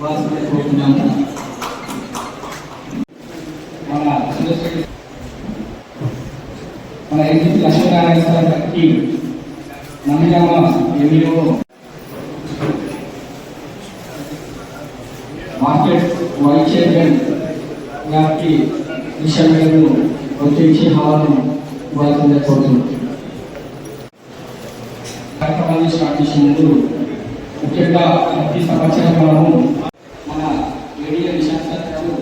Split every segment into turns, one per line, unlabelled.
మన మన exit Lakshminarayana sir గారికి Nandigama MEO market vice chairman గారికి విషయం మీరు వచ్చేసి హాలను ఇవ్వాల్సిందే కోరుతున్నాం కార్యక్రమాన్ని స్టార్ట్ చేసే ముందు ముఖ్యంగా ప్రతి సంవత్సరం మనము మన ఏడియా నిశాంత్ సార్ గారు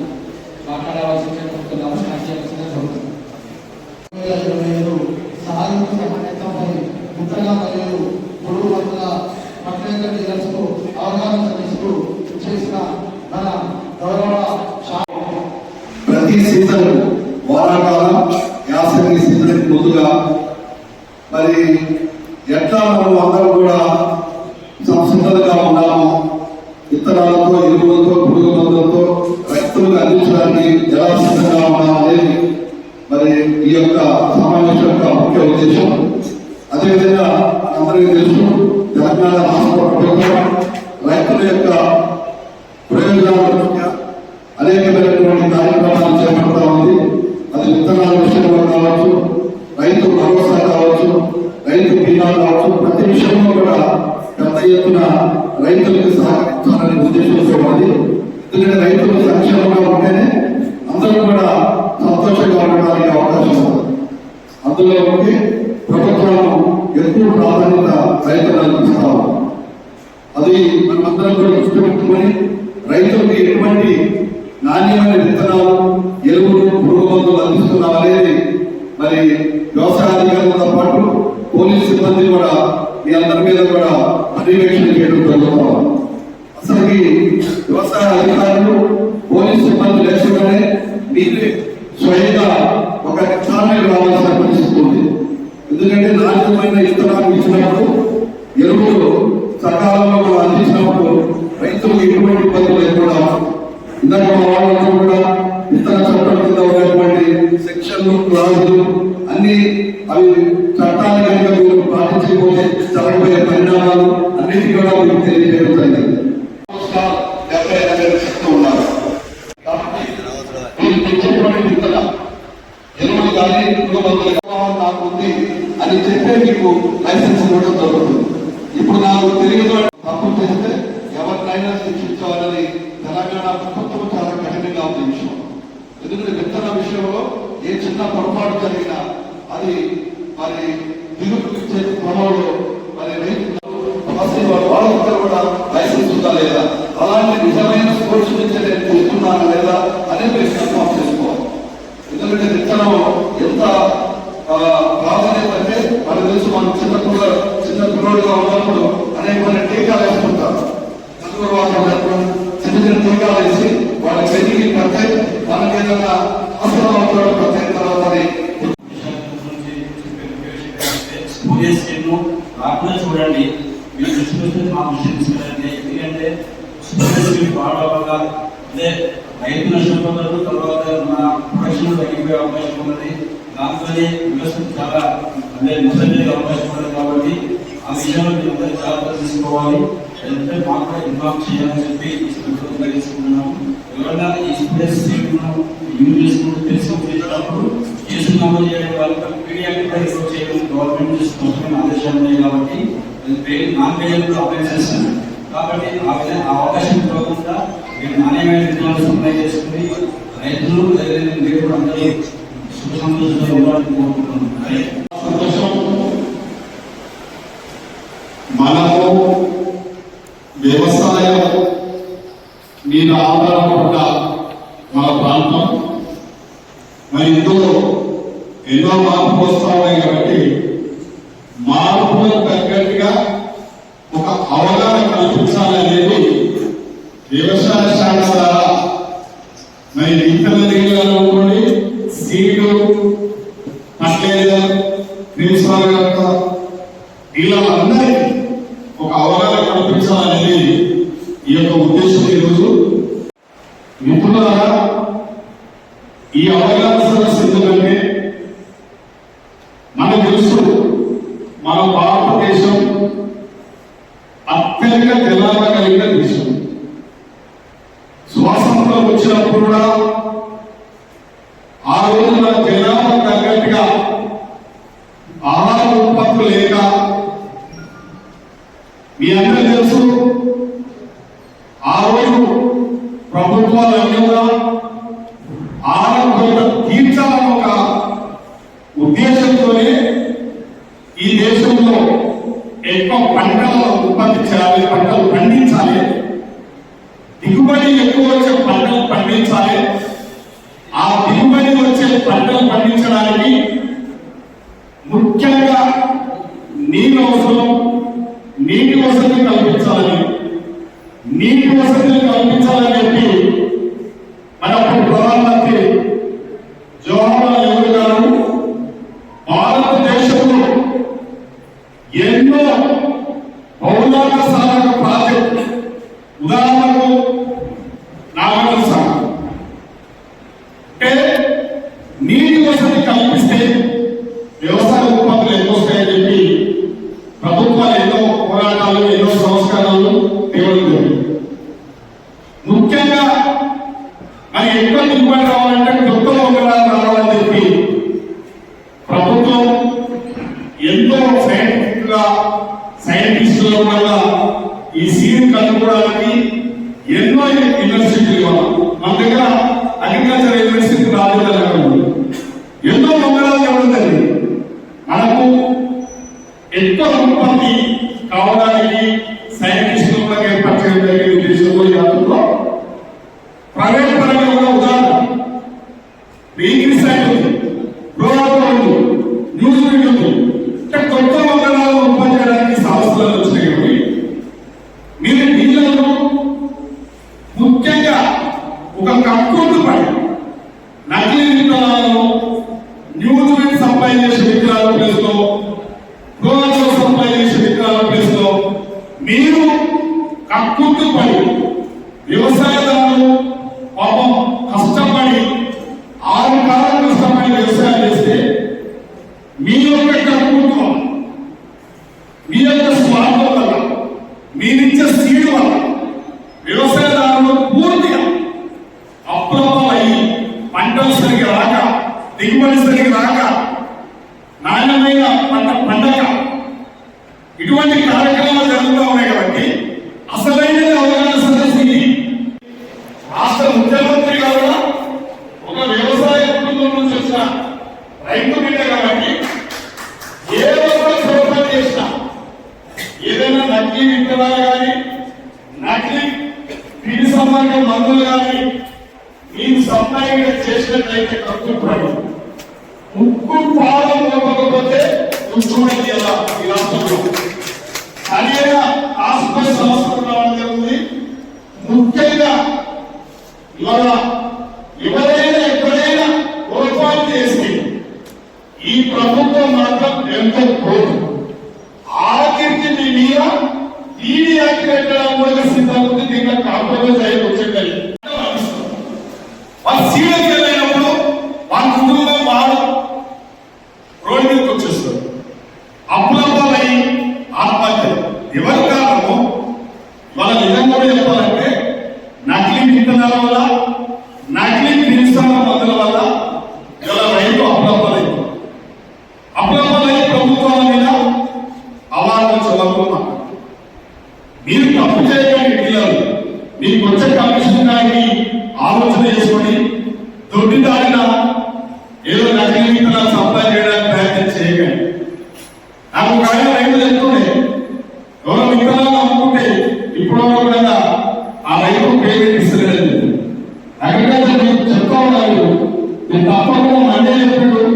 మాట్లాడవలసిందిగా కోరుతున్నాము స్టార్ట్ చేయవలసిందిగా కోరుతున్నాం
సాధింపు సమానత్వంపై ముఖ్యంగా మరియు పురుగు మందుల ప్రత్యేక డీలర్స్కు అవగాహన కల్పిస్తూ చేసిన మన గౌరవ శా-
ప్రతి సీజన్ వానాకాలం యాసంగి సీజన్ ముందుగా మరి ఎట్లా మనం అందరం కూడా సంసిద్ధంగా ఉన్నాము విత్తనాలతో ఎరువులతో పురుగు మందులతో రైతులకు అందించడానికి ఎలా సిద్ధంగా ఉన్నాము అనేది మరి ఈ యొక్క సమావేశం యొక్క ముఖ్య ఉద్దేశం. అదేవిధంగా అందరికీ తెలుసు తెలంగాణ రాష్ట్ర ప్రభుత్వం రైతుల యొక్క ప్రయోజనాల అనేకమైనటువంటి కార్యక్రమాలు చేపడతా ఉంది. అది విత్తనాల విషయంలో కావచ్చు రైతు భరోసా కావచ్చు రైతు బీమా కావచ్చు ప్రతి విషయంలో కూడా పెద్ద ఎత్తున రైతులకు సహకరించాలనే ఉద్దేశంతో ఎందుకంటే రైతులు సంక్షేమంగా ఉంటేనే అందరూ కూడా సంతోషంగా ఉండడానికి అవకాశం ఉంది అందులో ఒకటి ప్రభుత్వం ఎక్కువ ప్రాధాన్యత రైతులకు ఇస్తా అది మనమందరం కూడా దృష్టి పెట్టుకొని రైతులకు ఎటువంటి నాణ్యమైన విత్తనాలు ఎరువులు పురుగు మందులు అందిస్తున్నాం అనేది మరి వ్యవసాయ అధికారులతో పాటు పోలీస్ సిబ్బంది కూడా మీ అందరి మీద కూడా పర్యవేక్షణ చేయడం జరుగుతాం అసలు ఈ వ్యవసాయ అధికారులు పోలీస్ సిబ్బంది లేకుండానే మీరే స్వయంగా ఒక నిర్ధారణ రావాల్సిన పరిస్థితి ఉంది. ఎందుకంటే నాణ్యమైన విత్తనాలు ఇచ్చినప్పుడు ఎరువులు సకాలంలో మనం అందించినప్పుడు రైతులకు ఎటువంటి ఇబ్బంది లేకుండా ఇందాక మా వాళ్ళందరూ కూడా విత్తన చట్టం కింద ఉన్నటువంటి సెక్షన్లు క్లాజులు అన్ని అవి చట్టాన్ని కనుక మీరు పాటించకపోతే జరగబోయే పరిణామాలు అన్నిటి కూడా మీకు తెలియజేయడం జరిగింది డెబ్బై ఎనభై చెప్తూ ఉన్నారు కాబట్టి మీరు తెచ్చేటువంటి విత్తనం ఎరువులు కానీ పురుగు మందులు కానీ నాకు ఉంది అని చెప్పే మీకు లైసెన్స్ ఇవ్వడం జరుగుతుంది ఇప్పుడు నాకు తెలియదు అని తప్పు చేస్తే ఎవరినైనా శిక్షించాలని తెలంగాణ ప్రభుత్వం చాలా కఠినంగా ఉంది ఈ విషయం ఎందుకంటే విత్తన విషయంలో ఏ చిన్న పొరపాటు జరిగినా అది మరి దిగులు ఇచ్చే క్రమంలో మరి రైతులు అసలు వాళ్ళ వాళ్ళందరూ కూడా లైసెన్స్ ఉందా లేదా అలాంటి నిజమైన స్పోర్ట్స్ నుంచి నేను చూస్తున్నానా లేదా అనేది మీరు కన్ఫర్మ్ చేసుకోవాలి. ఎందుకంటే విత్తనం ఎంత ప్రాధాన్యత అంటే మనకు తెలుసు మనం చిన్న పిల్ల చిన్న పిల్లలుగా ఉన్నప్పుడు అనేకమైన టీకాలు వేసుకుంటారు. నలుగురు వాళ్ళు చిన్న చిన్న టీకాలు వేసి వాళ్ళ పెళ్ళికి పడితే మనకి ఏదైనా అవసరం అవుతాడు ప్రత్యేక తర్వాత
రాకుండా చూడండి. మీరు దృష్టి వస్తే మా దృష్టి తీసుకురండి ఎందుకంటే బాగా అదే రైతు నష్టపోతారు తర్వాత మన ప్రొడక్షన్ తగ్గిపోయే అవకాశం ఉన్నది. దాంతోనే వ్యవస్థ చాలా అంటే ముసలి అవకాశం ఉన్నది కాబట్టి ఆ విషయంలో మీరు అందరూ జాగ్రత్త తీసుకోవాలి. అంటే మాకు కూడా ఇన్వాల్వ్ చేయాలని చెప్పి ఈ ఎవరైనా ఈ స్పేస్ యూజ్ చేసుకుంటూ తెలిసి చేసినప్పుడు కేసు నమోదు చేయడం వల్ల పీడియాట్రిక్ పరీక్ష చేయడం గవర్నమెంట్ తీసుకొచ్చిన ఆదేశాలు ఉన్నాయి కాబట్టి non pay- non payable offences కాబట్టి ఆ అవకాశం ఇవ్వకుండా మీరు నాణ్యమైన సప్లై చేసుకుని రైతులు మీరు కూడా అందరూ సుఖ సంతోషంగా ఉండాలని కోరుకుంటున్నాను
సంతోషం. మనము వ్యవసాయం మీద ఆధారపడ్డ మన ప్రాంతం. మరి ఇందులో ఎన్నో మార్పులు వస్తా ఉన్నాయి కాబట్టి మా తగ్గట్టుగా ఒక అవగాహన కల్పించాలనేది వ్యవసాయ శాఖ ద్వారా మరి విత్తన దిగులు అనుకోండి సీడు ఫర్టిలైజర్ ప్రిన్సిపాల్ యొక్క వీళ్ళందరికీ ఒక అవగాహన కల్పించాలనేది ఈ యొక్క ఉద్దేశం ఈరోజు మిత్రులారా ఈ అవగాహన సదస్సు ఎందుకంటే మనకు తెలుసు మన భారతదేశం అత్యధిక జనాభా
పంటలు ఉత్పత్తి చేయాలి పంటలు పండించాలి. దిగుబడి ఎక్కువ వచ్చే పంటలు పండించాలి. ఆ దిగుబడి వచ్చే పంటలు పండించడానికి ముఖ్యంగా నీళ్ళు అవసరం నీటి వసతి కల్పించాలని నీటి వసతులు కల్పించాలని చెప్పి మన ప్రధానమంత్రి జవహర్లాల్ నెహ్రూ గారు భారతదేశంలో ఎన్నో ఎంతో సైంటిఫిక్గా సైంటిస్టుల కూడా ఈ సీన్ కనుక్కోవడానికి ఎన్నో యూనివర్సిటీలు మన దగ్గర అగ్రికల్చర్ యూనివర్సిటీ రాజేంద్ర రైతు బిడ్డ కాబట్టి ఏదో ఒక ప్రభుత్వం చేసిన ఏదైనా నకిలీ విత్తనాలు కానీ నకిలీ పిడి సంబంధ మందులు కానీ మీరు సంపాదించిన చేసినట్లయితే కక్కుతాడు ముక్కు పాదం ఇవ్వకపోతే నువ్వు చూడండి ఎలా? ఈ రాష్ట్రంలో. అనేక ఆసుపత్రి సంస్థలు రావడం జరుగుతుంది ముఖ్యంగా ఇవాళ प्रभुत्व मार्ग एंत Então vamos.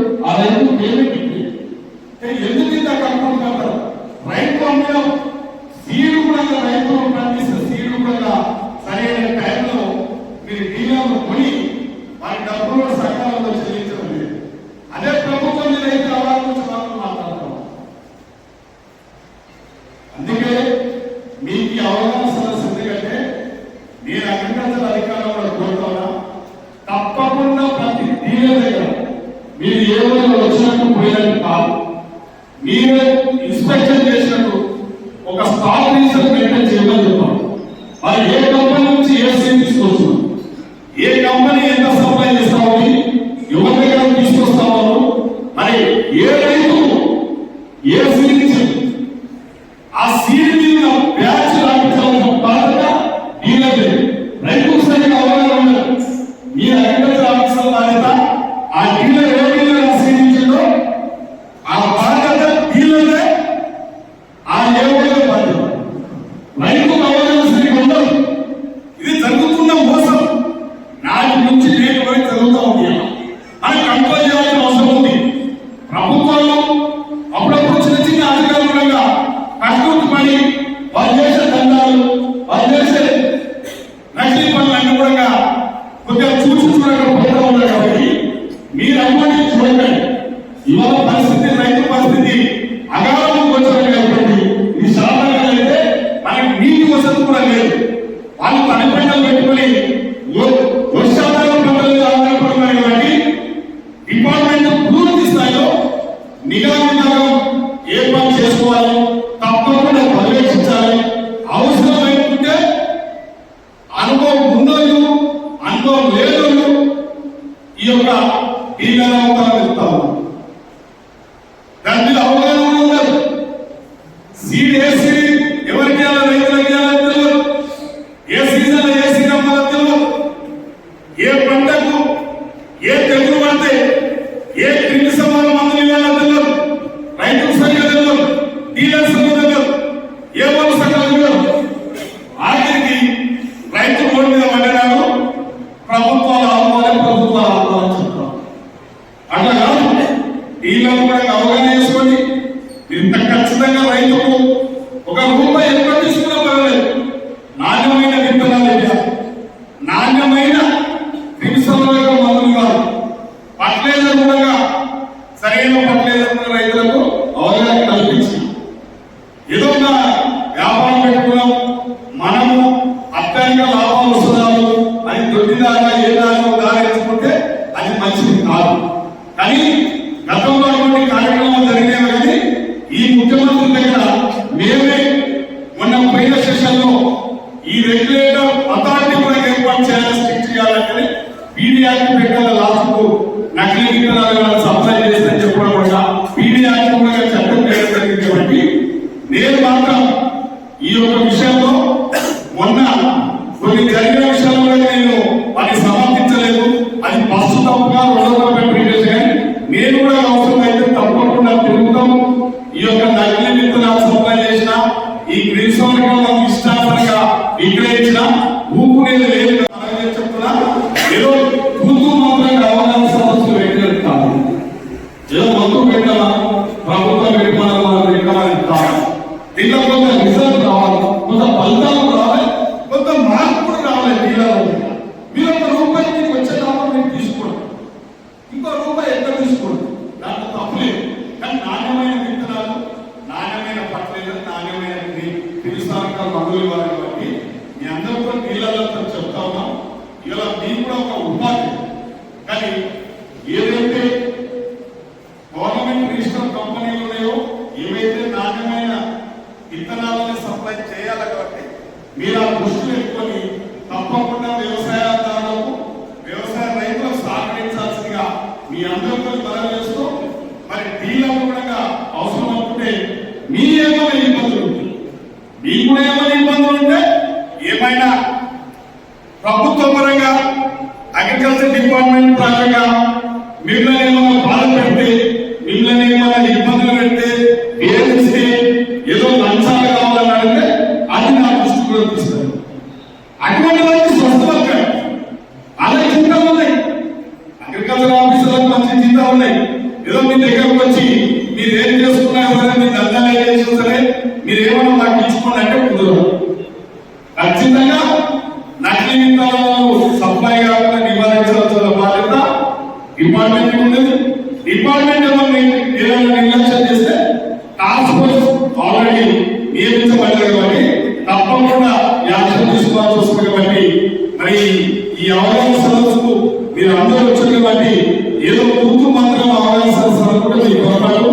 వచ్చినట్టు పోయినట్టు కాదు. మీరే ఇన్స్పెక్షన్ అనుభవం లేదు. ఈ యొక్క ఈ స్థాయిలో లాభాలు వస్తున్నాము ఆయన దొడ్డిదాగా ఏ దాకా దారించుకుంటే అది మంచిది కాదు. కానీ గతంలో ఇటువంటి కార్యక్రమం జరిగేవి కానీ ఈ ముఖ్యమంత్రి దగ్గర మేమే మొన్న పోయిన సెషన్లో ఈ రెగ్యులేటర్ అథారిటీ కూడా ఏర్పాటు చేయాలని స్ట్రిక్ట్ చేయాలని మీడియాకి పెట్టాల లాస్ట్ నకిలీ విత్తనాలు సప్లై చేస్తారని చెప్పడం కూడా మీడియాకి కూడా చట్టం చేయడం జరిగింది నేను మాత్రం ఈ యొక్క విషయంలో మొన్న కొన్ని జరిగిన విషయాలు నేను అది సమర్థించలేదు. అది ప్రస్తుతంగా రెండవ మీరు ఆ దృష్టిని ఎక్కువని తప్పకుండా చూపిస్తారు అటువంటి వారికి స్వస్థ పక్కన ఉన్నాయి అగ్రికల్చర్ మంచి ఉన్నాయి ఏదో మీ దగ్గరకు వచ్చి మీరు ఏం చేసుకున్నా మీ దందాలు ఏం చేసినా మీరు ఏమన్నా నాకు ఇచ్చుకోండి అంటే కుదరదు ఖచ్చితంగా నకిలీ విత్తనాలను సప్లై కాకుండా నివారించాల్సిన బాధ్యత డిపార్ట్మెంట్ ఉండదు. డిపార్ట్మెంట్ ఏమైనా నిర్లక్ష్యం చేస్తే టాస్క్ ఫోర్స్ ఆల్రెడీ నియమించబడ్డారు కాబట్టి కూడా యాత్ర తీసుకోవాల్సి వస్తుంది కాబట్టి మరి ఈ అవగాహన సదస్సుకు మీరు అందరూ వచ్చారు కాబట్టి ఏదో కూతురు మాత్రం అవగాహన సదస్సు అనుకుంటే మీ పొరపాటు